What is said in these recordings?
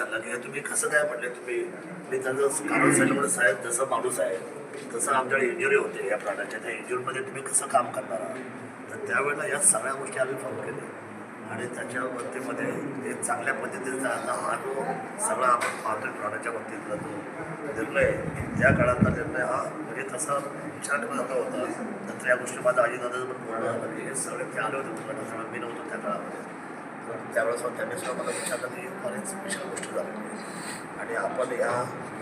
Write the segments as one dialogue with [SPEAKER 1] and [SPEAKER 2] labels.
[SPEAKER 1] म्हणले? तुम्ही मी त्यांचं कारण सांगितलं म्हणजे साहेब जसं माणूस आहे तसं आमच्याकडे इंजुरी होते या प्राण्याच्या त्या इंजुरीमध्ये तुम्ही कसं काम करणार आहात? तर त्यावेळेला या सगळ्या गोष्टी आम्ही फॉलो केल्या. आणि त्याच्या बाबतीमध्ये एक चांगल्या पद्धतीचा आता हा जो सगळा आपण पाहतोय प्राण्याच्या बाबतीतला जो निर्णय त्या काळातला निर्णय हा म्हणजे तसा विचार ठेवला होता. नंतर या गोष्टी माझा आजीदादा पण बोलणं हे सगळे ते आले होते. सगळं मी नव्हतो त्या काळामध्ये. त्यावेळेस मग त्यांनी सुद्धा मला विचारलं की बरेच विशाल गोष्टी झाल्या. आणि आपण या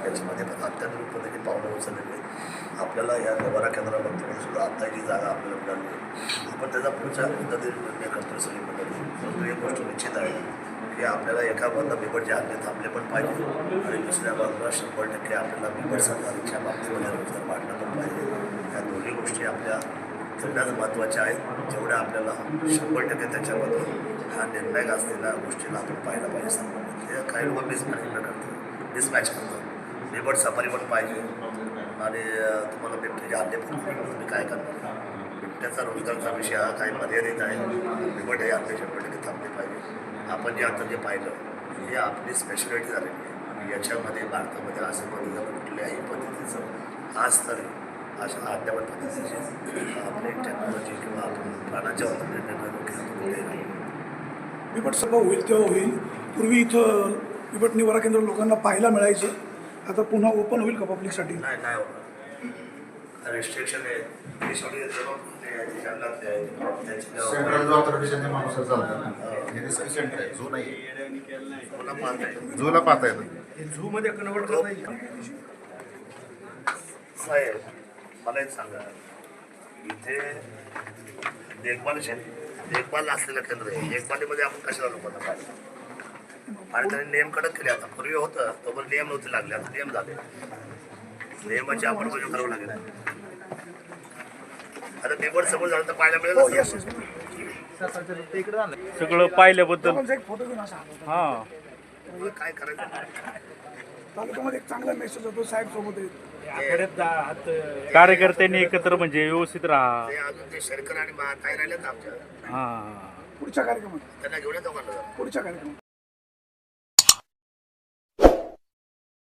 [SPEAKER 1] याच्यामध्ये पण अत्याधुनिक पद्धतीने पावलं उचललेली आपल्याला या निवारा केंद्रामध्ये म्हणजे सुद्धा आता जी जागा आपल्याला मिळाली आपण त्याचा पुढच्या पद्धतीने निर्णय करतो सगळी पद्धती परंतु एक गोष्ट निश्चित आहे की आपल्याला एका बाजूला बिबटचे हल्ले थांबले पण पाहिजे. आणि दुसऱ्या बाजूला शंभर टक्के आपल्याला बिबट सरकारच्या बाबतीमध्ये रोजगार वाढणं पण पाहिजे. या दोन्ही गोष्टी आपल्या तेवढ्याच महत्त्वाच्या आहेत जेवढ्या आपल्याला शंभर टक्के त्याच्यामध्ये हा निर्णय असलेल्या गोष्टीला आपण पाहायला पाहिजे. सर्वांनी काही लोक मिसमॅनेजमेंट करतात. मिसमॅच करतात. लेबर सफारी पण पाहिजे आणि तुम्हाला बिबट्याचे हल्ले पण तुम्ही. काय करणार? बिबट्याचा रोजगारचा विषय हा काही मर्यादित आहे. बिबट हे हल्ले शंभर टक्के थांबले पाहिजे. आपण जे आता जे पाहिलं हे आपली स्पेशालिटी झालेली आहे. आणि याच्यामध्ये भारतामध्ये असं पद्धतीचं कुठल्याही पद्धतीचं आज तरी अशा अद्यावत पद्धतीचे आपली टेक्नॉलॉजी किंवा आपण वापरण्याने
[SPEAKER 2] बिबट सभा होईल तेव्हा होईल. पूर्वी इथं बिबट निवारा केंद्र लोकांना पाहायला मिळायचं. आता पुन्हा ओपन होईल का पब्लिकसाठी
[SPEAKER 1] नाही नाही होणार. रिस्ट्रिक्शन आहे. हे सगळे जंगलातली
[SPEAKER 3] चालतं हे. सेंटर आहे झू नाही झूला पाहता येतं
[SPEAKER 4] झू मध्ये कन्वर्ट करता येईल
[SPEAKER 1] साहेब मला एक सांगा. इथे देखभाल देखभाल असलेलं केंद्र आहे. देखभालीमध्ये आपण कशाला लोकांना पाहिजे आणि त्यांनी नियम कडक केले. आता पूर्वी होतं तोपर्यंत नियम नव्हते लागले. आता नियम झाले. नियमाची अंमलबजावणी करावं लागेल. आता निवड समोर झालं तर पाहायला
[SPEAKER 2] हो
[SPEAKER 1] मिळेल
[SPEAKER 5] सगळं पाहिल्याबद्दल. हा.
[SPEAKER 1] काय करायचं?
[SPEAKER 2] तालुक्यामध्ये एक चांगला मेसेज होतो साहेब सोबत आहेत
[SPEAKER 5] कार्यकर्त्यांनी एकत्र म्हणजे व्यवस्थित राहा.
[SPEAKER 1] ते अजून ते शर्कर आणि मा- काय राहिलेत आमच्या.
[SPEAKER 5] हा.
[SPEAKER 2] पुढच्या कार्यक्रमात.
[SPEAKER 1] त्यांना घेऊन येतो का
[SPEAKER 2] पुढच्या कार्यक्रमात.